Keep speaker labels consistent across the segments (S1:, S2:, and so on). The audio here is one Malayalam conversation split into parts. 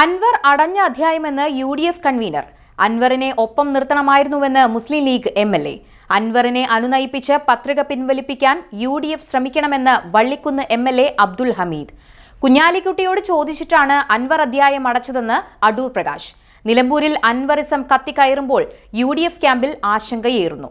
S1: അൻവർ അടഞ്ഞ അധ്യായമെന്ന് യു ഡി എഫ് കൺവീനർ. അൻവറിനെ ഒപ്പം നിർത്തണമായിരുന്നുവെന്ന് Muslim League M L A. അൻവറിനെ അനുനയിപ്പിച്ച് പത്രിക പിൻവലിപ്പിക്കാൻ യു ഡി എഫ് ശ്രമിക്കണമെന്ന് Vallikkunnu M L A Abdul Hameed. കുഞ്ഞാലിക്കുട്ടിയോട് ചോദിച്ചിട്ടാണ് അൻവർ അധ്യായം അടച്ചതെന്ന് അടൂർ പ്രകാശ്. നിലമ്പൂരിൽ അൻവറിസം കത്തിക്കയറുമ്പോൾ യു ഡി എഫ് ക്യാമ്പിൽ ആശങ്കയേറുന്നു.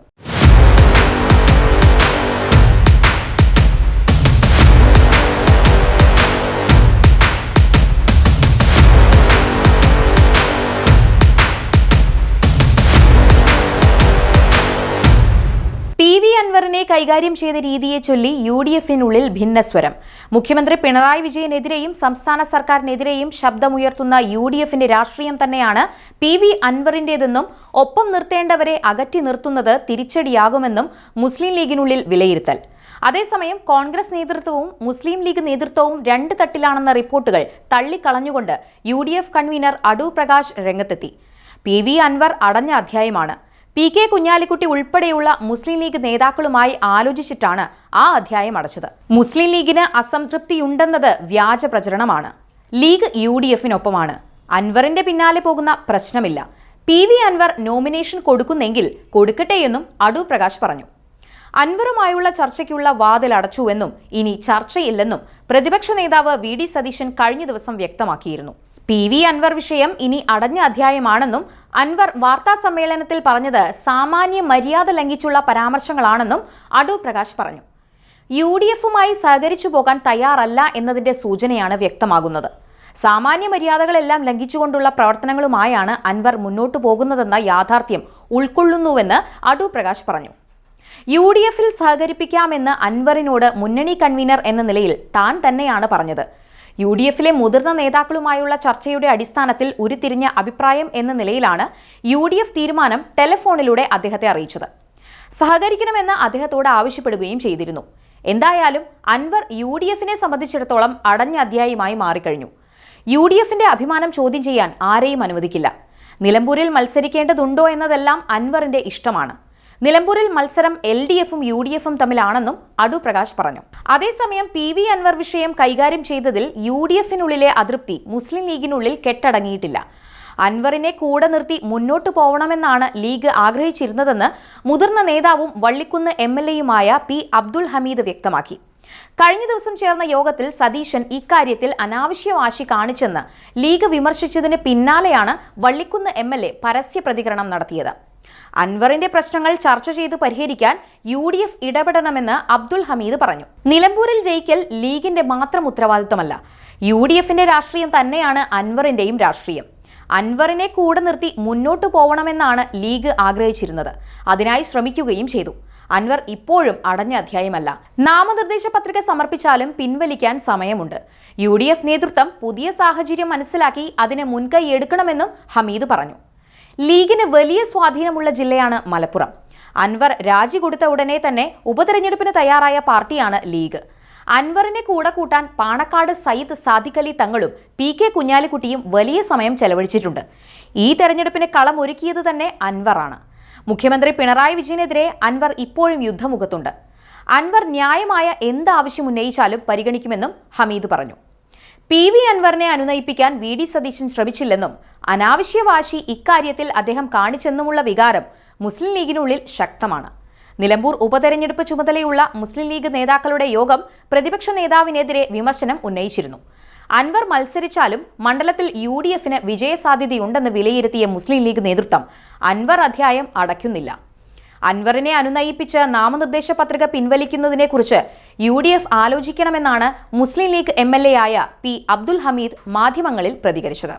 S1: പി കൈകാര്യം ചെയ്ത രീതിയെ ചൊല്ലി യു ഡി എഫിനുള്ളിൽ ഭിന്നസ്വരം. മുഖ്യമന്ത്രി പിണറായി വിജയനെതിരെയും സംസ്ഥാന സർക്കാരിനെതിരെയും ശബ്ദമുയർത്തുന്ന യു ഡി എഫിന്റെ രാഷ്ട്രീയം തന്നെയാണ് പി വി അൻവറിന്റേതെന്നും ഒപ്പം നിർത്തേണ്ടവരെ അകറ്റി നിർത്തുന്നത് തിരിച്ചടിയാകുമെന്നും മുസ്ലിം ലീഗിനുള്ളിൽ വിലയിരുത്തൽ. അതേസമയം കോൺഗ്രസ് നേതൃത്വവും മുസ്ലിം ലീഗ് നേതൃത്വവും രണ്ട് തട്ടിലാണെന്ന റിപ്പോർട്ടുകൾ തള്ളിക്കളഞ്ഞുകൊണ്ട് U D F convener Adoor Prakash രംഗത്തെത്തി. പി വി അൻവർ അടഞ്ഞ അധ്യായമാണ്. പി കെ കുഞ്ഞാലിക്കുട്ടി ഉൾപ്പെടെയുള്ള മുസ്ലിം ലീഗ് നേതാക്കളുമായി ആലോചിച്ചിട്ടാണ് ആ അധ്യായം അടച്ചത്. മുസ്ലിം ലീഗിന് അസംതൃപ്തിയുണ്ടെന്നത് വ്യാജ പ്രചരണമാണ്. ലീഗ് യു ഡി എഫിനൊപ്പമാണ്. അൻവറിന്റെ പിന്നാലെ പോകുന്ന പ്രശ്നമില്ല. പി വി അൻവർ നോമിനേഷൻ കൊടുക്കുന്നെങ്കിൽ കൊടുക്കട്ടെയെന്നും അടൂർ പ്രകാശ് പറഞ്ഞു. അൻവറുമായുള്ള ചർച്ചയ്ക്കുള്ള വാതിൽ അടച്ചുവെന്നും ഇനി ചർച്ചയില്ലെന്നും പ്രതിപക്ഷ നേതാവ് വി ഡി സതീശൻ കഴിഞ്ഞ ദിവസം വ്യക്തമാക്കിയിരുന്നു. പി വി അൻവർ വിഷയം ഇനി അടഞ്ഞ അധ്യായമാണെന്നും അൻവർ വാർത്താ സമ്മേളനത്തിൽ പറഞ്ഞത് സാമാന്യ മര്യാദ ലംഘിച്ചുള്ള പരാമർശങ്ങളാണെന്നും അടൂർ പ്രകാശ് പറഞ്ഞു. യു ഡി എഫുമായി സഹകരിച്ചു പോകാൻ തയ്യാറല്ല എന്നതിന്റെ സൂചനയാണ് വ്യക്തമാകുന്നത്. സാമാന്യ മര്യാദകളെല്ലാം ലംഘിച്ചുകൊണ്ടുള്ള പ്രവർത്തനങ്ങളുമായാണ് അൻവർ മുന്നോട്ടു പോകുന്നതെന്ന യാഥാർത്ഥ്യം ഉൾക്കൊള്ളുന്നുവെന്ന് അടൂർ പ്രകാശ് പറഞ്ഞു. യു ഡി എഫിൽ സഹകരിപ്പിക്കാമെന്ന് അൻവറിനോട് മുന്നണി കൺവീനർ എന്ന നിലയിൽ താൻ തന്നെയാണ് പറഞ്ഞത്. യു ഡി എഫിലെ മുതിർന്ന നേതാക്കളുമായുള്ള ചർച്ചയുടെ അടിസ്ഥാനത്തിൽ ഉരുത്തിരിഞ്ഞ അഭിപ്രായം എന്ന നിലയിലാണ് യു ഡി എഫ് തീരുമാനം ടെലിഫോണിലൂടെ അദ്ദേഹത്തെ അറിയിച്ചത്. സഹകരിക്കണമെന്ന് അദ്ദേഹത്തോട് ആവശ്യപ്പെടുകയും ചെയ്തിരുന്നു. എന്തായാലും അൻവർ യു ഡി എഫിനെ സംബന്ധിച്ചിടത്തോളം അടഞ്ഞ അധ്യായമായി മാറിക്കഴിഞ്ഞു. യു ഡി എഫിന്റെ അഭിമാനം ചോദ്യം ചെയ്യാൻ ആരെയും അനുവദിക്കില്ല. നിലമ്പൂരിൽ മത്സരിക്കേണ്ടതുണ്ടോ എന്നതെല്ലാം അൻവറിന്റെ ഇഷ്ടമാണ്. നിലമ്പൂരിൽ മത്സരം എൽ ഡി എഫും യു ഡി എഫും തമ്മിലാണെന്നും അടു പ്രകാശ് പറഞ്ഞു. അതേസമയം പി വി അൻവർ വിഷയം കൈകാര്യം ചെയ്തതിൽ യു ഡി എഫിനുള്ളിലെ അതൃപ്തി മുസ്ലിം ലീഗിനുള്ളിൽ കെട്ടടങ്ങിയിട്ടില്ല. അൻവറിനെ കൂടെ നിർത്തി മുന്നോട്ടു പോകണമെന്നാണ് ലീഗ് ആഗ്രഹിച്ചിരുന്നതെന്ന് മുതിർന്ന നേതാവും വള്ളിക്കുന്ന് എം എൽ എയുമായ പി അബ്ദുൽ ഹമീദ് വ്യക്തമാക്കി. കഴിഞ്ഞ ദിവസം ചേർന്ന യോഗത്തിൽ സതീശൻ ഇക്കാര്യത്തിൽ അനാവശ്യ വാശി കാണിച്ചെന്ന് ലീഗ് വിമർശിച്ചതിന് പിന്നാലെയാണ് വള്ളിക്കുന്ന് എം എൽ എ പരസ്യ പ്രതികരണം നടത്തിയത്. അൻവറിന്റെ പ്രശ്നങ്ങൾ ചർച്ച ചെയ്ത് പരിഹരിക്കാൻ യു ഡി എഫ് ഇടപെടണമെന്ന് അബ്ദുൽ ഹമീദ് പറഞ്ഞു. നിലമ്പൂരിൽ ജയിക്കൽ ലീഗിന്റെ മാത്രം ഉത്തരവാദിത്തമല്ല. യു ഡി എഫിന്റെ രാഷ്ട്രീയം തന്നെയാണ് അൻവറിന്റെയും രാഷ്ട്രീയം. അൻവറിനെ കൂടെ നിർത്തി മുന്നോട്ടു പോകണമെന്നാണ് ലീഗ് ആഗ്രഹിച്ചിരുന്നത്. അതിനായി ശ്രമിക്കുകയും ചെയ്തു. അൻവർ ഇപ്പോഴും അടഞ്ഞ അധ്യായമല്ല. നാമനിർദ്ദേശ പത്രിക സമർപ്പിച്ചാലും പിൻവലിക്കാൻ സമയമുണ്ട്. യു നേതൃത്വം പുതിയ സാഹചര്യം മനസ്സിലാക്കി അതിനെ മുൻകൈ എടുക്കണമെന്നും ഹമീദ് പറഞ്ഞു. ലീഗിന് വലിയ സ്വാധീനമുള്ള ജില്ലയാണ് മലപ്പുറം. അൻവർ രാജി കൊടുത്ത ഉടനെ തന്നെ ഉപതെരഞ്ഞെടുപ്പിന് തയ്യാറായ പാർട്ടിയാണ് ലീഗ്. അൻവറിനെ കൂടെ കൂട്ടാൻ പാണക്കാട് സയ്യിദ് സാദിഖലി തങ്ങളും പി കെ കുഞ്ഞാലിക്കുട്ടിയും വലിയ സമയം ചെലവഴിച്ചിട്ടുണ്ട്. ഈ തെരഞ്ഞെടുപ്പിന് കളം ഒരുക്കിയത് തന്നെ അൻവറാണ്. മുഖ്യമന്ത്രി പിണറായി വിജയനെതിരെ അൻവർ ഇപ്പോഴും യുദ്ധമുഖത്തുണ്ട്. അൻവർ ന്യായമായ എന്ത് ആവശ്യം ഉന്നയിച്ചാലും പരിഗണിക്കുമെന്നും ഹമീദ് പറഞ്ഞു. പി വി അൻവറിനെ അനുനയിപ്പിക്കാൻ വി ഡി സതീശൻ ശ്രമിച്ചില്ലെന്നും അനാവശ്യ വാശി ഇക്കാര്യത്തിൽ അദ്ദേഹം കാണിച്ചെന്നുമുള്ള വികാരം മുസ്ലിം ലീഗിനുള്ളിൽ ശക്തമാണ്. നിലമ്പൂർ ഉപതെരഞ്ഞെടുപ്പ് ചുമതലയുള്ള മുസ്ലിം ലീഗ് നേതാക്കളുടെ യോഗം പ്രതിപക്ഷ നേതാവിനെതിരെ വിമർശനം ഉന്നയിച്ചിരുന്നു. അൻവർ മത്സരിച്ചാലും മണ്ഡലത്തിൽ യു ഡി എഫിന് വിജയസാധ്യതയുണ്ടെന്ന് വിലയിരുത്തിയ മുസ്ലിം ലീഗ് നേതൃത്വം അൻവർ അധ്യായം അടയ്ക്കുന്നില്ല. അൻവറിനെ അനുനയിപ്പിച്ച് നാമനിർദ്ദേശ പത്രിക പിൻവലിക്കുന്നതിനെക്കുറിച്ച് U D F ആലോചിക്കണമെന്നാണ് Muslim League M L A ആയ പി അബ്ദുൽ ഹമീദ് മാധ്യമങ്ങളിൽ പ്രതികരിച്ചത്.